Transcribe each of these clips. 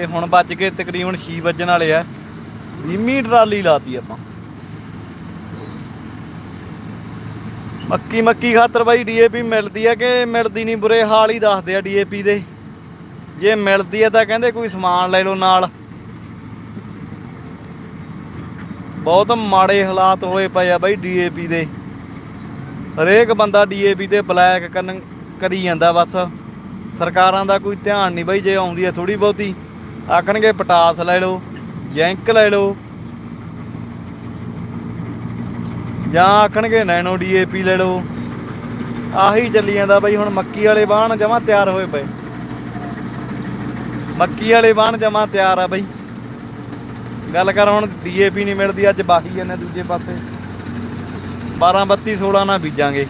ਤੇ ਹੁਣ ਵੱਜ ਕੇ ਤਕਰੀਬਨ 6 ਵੱਜਣ ਵਾਲੇ ਆ। 20 ਟਰਾਲੀ ਲਾਤੀ ਆਪਾਂ। ਮੱਕੀ ਮੱਕੀ ਖਾਤਰ ਬਾਈ ਡੀਏਪੀ ਮਿਲਦੀ ਹੈ ਕਿ ਮਿਲਦੀ ਨਹੀਂ, ਬੁਰੇ ਹਾਲ ਹੀ ਦੱਸਦੇ ਆ ਡੀਏਪੀ ਦੇ। ਜੇ ਮਿਲਦੀ ਹੈ ਤਾਂ ਕਹਿੰਦੇ ਕੋਈ ਸਮਾਨ ਲੈ ਲਓ ਨਾਲ। ਬਹੁਤ ਮਾੜੇ ਹਾਲਾਤ ਹੋਏ ਪਏ ਆ ਬਾਈ ਡੀਏਪੀ ਦੇ। ਹਰੇਕ ਬੰਦਾ ਡੀਏਪੀ ਤੇ ਬਲੈਕ ਕਰਨ ਕਰੀ ਜਾਂਦਾ ਬਸ। ਸਰਕਾਰਾਂ ਦਾ ਕੋਈ ਧਿਆਨ ਨਹੀਂ ਬਾਈ, ਜੇ ਆਉਂਦੀ ਹੈ ਥੋੜੀ ਬਹੁਤੀ। ਆਖਣਗੇ ਪਟਾਸ ਲੈ ਲਓ, ਜੈਂਕ ਲੈ ਲਓ। ਜਾਂ ਆਖਣਗੇ ਨੈਨੋ ਡੀਏਪੀ ਲੈ ਲਓ। ਆਹੀ ਚੱਲੀ ਜਾਂਦਾ ਬਾਈ, ਹੁਣ ਮੱਕੀ ਵਾਲੇ ਬਾਣ ਜਮਾ ਤਿਆਰ ਹੋਏ ਪਏ। ਮੱਕੀ ਵਾਲੇ ਬਾਣ ਜਮਾ ਤਿਆਰ ਆ ਬਾਈ। ਗੱਲ ਕਰ, ਹੁਣ ਡੀਏਪੀ ਨਹੀਂ ਮਿਲਦੀ, ਅੱਜ ਬਾਹੀ ਜਾਂਦੇ ਦੂਜੇ ਪਾਸੇ। 12 32 16 ਨਾ ਬੀਜਾਂਗੇ।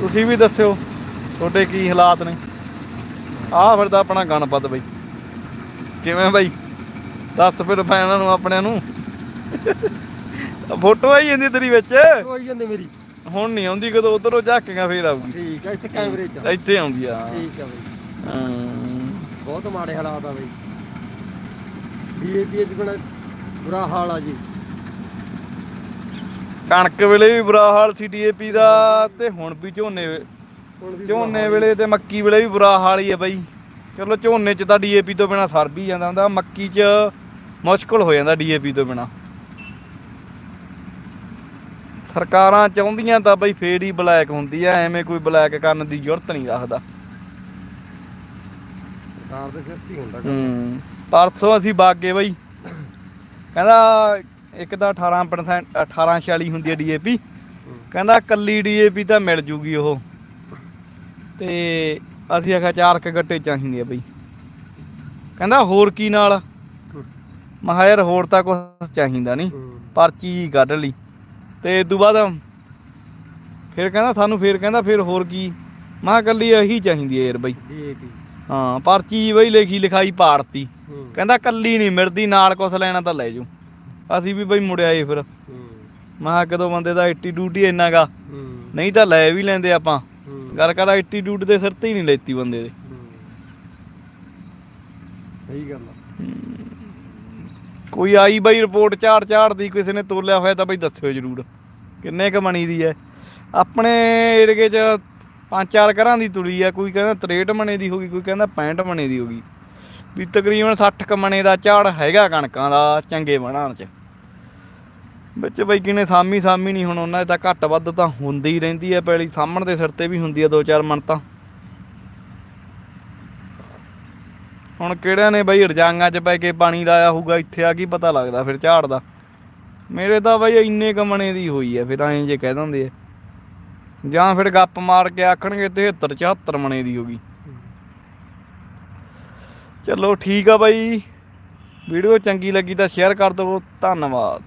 ਤੁਸੀਂ ਵੀ ਦੱਸਿਓ, ਤੁਹਾਡੇ ਕੀ ਹਾਲਾਤ ਨੇ? ਆਹ ਫਿਰਦਾ ਆਪਣਾ ਗਣਪਤ ਬਈ। ਕਿਵੇਂ ਬਾਈ? ਦੱਸ ਫਿਰ ਫੈਨਾਂ ਨੂੰ ਆਪਣਿਆਂ ਨੂੰ। ਫੋਟੋ ਆਈ ਜਾਂਦੀ ਤੇਰੀ ਵਿੱਚ? ਹੋਈ ਜਾਂਦੇ ਮੇਰੀ। ਹੁਣ ਨਹੀਂ ਆਉਂਦੀ ਕਦੋਂ ਉਧਰੋਂ ਝਾਕੀਆਂ ਫੇਰ ਆਊਗੀ। ਠੀਕ ਆ ਇੱਥੇ ਕੈਮਰੇ 'ਚ ਇੱਥੇ ਆਉਂਦੀ ਆ। ਠੀਕ ਆ ਬਈ। ਬਹੁਤ ਮਾੜੇ ਹਾਲਾਤ ਆ ਬਈ। ਡੀਏਪੀ ਚ ਬੜਾ ਬੁਰਾ ਹਾਲ ਆ ਜੀ। ਕਣਕ ਵੇਲੇ ਵੀ ਬੁਰਾ ਹਾਲ ਸੀ ਡੀਏਪੀ ਦਾ ਤੇ ਹੁਣ ਵੀ ਝੋਨੇ ਵੇ- ਹੁਣ ਵੀ ਝੋਨੇ ਵੇਲੇ ਤੇ ਮੱਕੀ ਵੇਲੇ ਵੀ ਬੁਰਾ ਹਾਲ ਹੀ ਹੈ ਬਾਈ। ਚਲੋ ਝੋਨੇ 'ਚ ਤਾਂ ਡੀਏਪੀ ਤੋਂ ਬਿਨਾ ਸਰ ਵੀ ਜਾਂਦਾ ਹੁੰਦਾ ਮੱਕੀ 'ਚ ਮੁਸ਼ਕਲ ਹੋ ਜਾਂਦਾ ਡੀਏਪੀ ਤੋਂ ਬਿਨਾ ਸਰਕਾਰਾਂ ਚਾਹੁੰਦੀਆਂ ਤਾਂ ਬਈ ਫੇਰ ਹੀ ਬਲੈਕ ਹੁੰਦੀ ਆ ਐਵੇਂ ਕੋਈ ਬਲੈਕ ਕਰਨ ਦੀ ਜ਼ਰੂਰਤ ਨਹੀਂ ਰੱਖਦਾ ਸਰਕਾਰ ਦੇ ਸਿਰ ਤੇ ਹੁੰਦਾ। ਹੂੰ ਪਰਸੋਂ ਅਸੀਂ ਬਾਗੇ ਬਈ ਕਹਿੰਦਾ ਇੱਕ ਤਾਂ 18% 1846 ਹੁੰਦੀ ਹੈ ਡੀਏਪੀ। ਕਹਿੰਦਾ ਕੱਲੀ ਡੀਏਪੀ ਤਾਂ ਮਿਲ ਜੂਗੀ ਉਹ ਤੇ ਅਸੀਂ ਆਖਿਆ ਚਾਰ ਕ ਗੱਟੇ ਚਾਹੀਦੇ ਆ ਬਈ। ਕਹਿੰਦਾ ਹੋਰ ਕੀ ਨਾਲ? ਹੂੰ। ਮੈਂ ਕਿਹਾ ਯਾਰ ਹੋਰ ਤਾਂ ਕੁਝ ਚਾਹੀਦਾ ਨਹੀਂ। ਪਰਚੀ ਕੱਢ ਲਈ। ਤੇ ਇਦੋਂ ਬਾਅਦ ਫਿਰ ਕਹਿੰਦਾ ਸਾਨੂੰ ਫਿਰ ਕਹਿੰਦਾ ਫਿਰ ਹੋਰ ਕੀ? ਮੈਂ ਕੱਲੀ ਇਹੀ ਚਾਹੀਦੀ ਹੈ ਯਾਰ ਬਈ। ਹਾਂ ਪਰਚੀ ਬਈ ਲਿਖੀ ਲਿਖਾਈ ਪਾੜਤੀ। ਕਹਿੰਦਾ ਕੱਲੀ ਨਹੀਂ ਮਿਲਦੀ ਨਾਲ ਕੁਛ ਲੈਣਾ ਤਾਂ ਲੈ ਜੂ ਅਸੀਂ ਵੀ ਬਈ ਮੁੜ ਆਏ ਫਿਰ। ਮੈਂ ਕਦੋਂ ਬੰਦੇ ਦਾ ਐਟੀਟਿਊਡ ਹੀ। ਇੰਨਾਗਾ ਨਹੀਂ ਤਾਂ ਲੈ ਵੀ ਲੈਂਦੇ ਆਪਾਂ। ਗੱਲ ਕਰ ਐਟੀਟਿਊਡ ਦੇ ਸਿਰ ਤੇ ਹੀ ਨਹੀਂ ਲੈਤੀ ਬੰਦੇ ਦੇ। ਸਹੀ ਗੱਲ ਕੋਈ ਆਈ ਬਈ ਰਿਪੋਰਟ ਝਾੜ ਝਾੜ ਦੀ ਕਿਸੇ ਨੇ ਤੋਲਿਆ ਹੋਇਆ ਤਾਂ ਬਈ ਦੱਸਿਓ ਜਰੂਰ। ਕਿੰਨੇ ਕ ਮਣੀ ਦੀ ਹੈ ਆਪਣੇ ਏਰੀਏ 'ਚ ਪੰਜ ਚਾਰ ਘਰਾਂ ਦੀ ਤੁਲੀ ਆ ਕੋਈ ਕਹਿੰਦਾ 63 ਮਣੇ ਦੀ ਹੋ ਗਈ ਕੋਈ ਕਹਿੰਦਾ 65 ਮਣੇ ਦੀ ਹੋ ਗਈ ਵੀ ਤਕਰੀਬਨ 60 ਕ ਮਣੇ ਦਾ ਝਾੜ ਹੈਗਾ ਕਣਕਾਂ ਦਾ ਚੰਗੇ ਬਣਾਉਣ 'ਚ। ਵਿੱਚ ਬਈ ਕਿਨੇ ਸਾਮੀ ਸਾਮੀ ਨਹੀਂ ਹੁਣ ਉਹਨਾਂ ਦੇ ਤਾਂ ਘੱਟ ਵੱਧ ਤਾਂ ਹੁੰਦੀ ਹੀ ਰਹਿੰਦੀ ਹੈ ਪੈਲੀ ਸਾਹਮਣ ਦੇ ਸਿਰ ਤੇ ਵੀ ਹੁੰਦੀ ਹੈ ਦੋ ਚਾਰ ਮਣ ਤਾਂ। ਹੁਣ ਕਿਹੜਿਆਂ ਨੇ ਬਈ ਰਜਾਂਗਾਂ 'ਚ ਪੈ ਕੇ ਪਾਣੀ ਲਾਇਆ ਹੋਊਗਾ, ਇੱਥੇ ਆ ਕੀ ਪਤਾ ਲੱਗਦਾ ਫਿਰ ਝਾੜ ਦਾ। ਮੇਰੇ ਤਾਂ ਬਈ ਇੰਨੇ ਕਮਣੇ ਦੀ ਹੋਈ ਹੈ, ਫਿਰ ਐਂ ਜੇ ਕਹਿ ਦਿੰਦੇ ਆ। ਜਾਂ ਫਿਰ ਗੱਪ ਮਾਰ ਕੇ ਆਖਣਗੇ 73 74 ਮਣੇ ਦੀ ਹੋਗੀ ਚਲੋ ਠੀਕ ਆ ਬਾਈ। ਵੀਡੀਓ ਚੰਗੀ ਲੱਗੀ ਤਾਂ ਸ਼ੇਅਰ ਕਰ ਦਿਓ ਧੰਨਵਾਦ।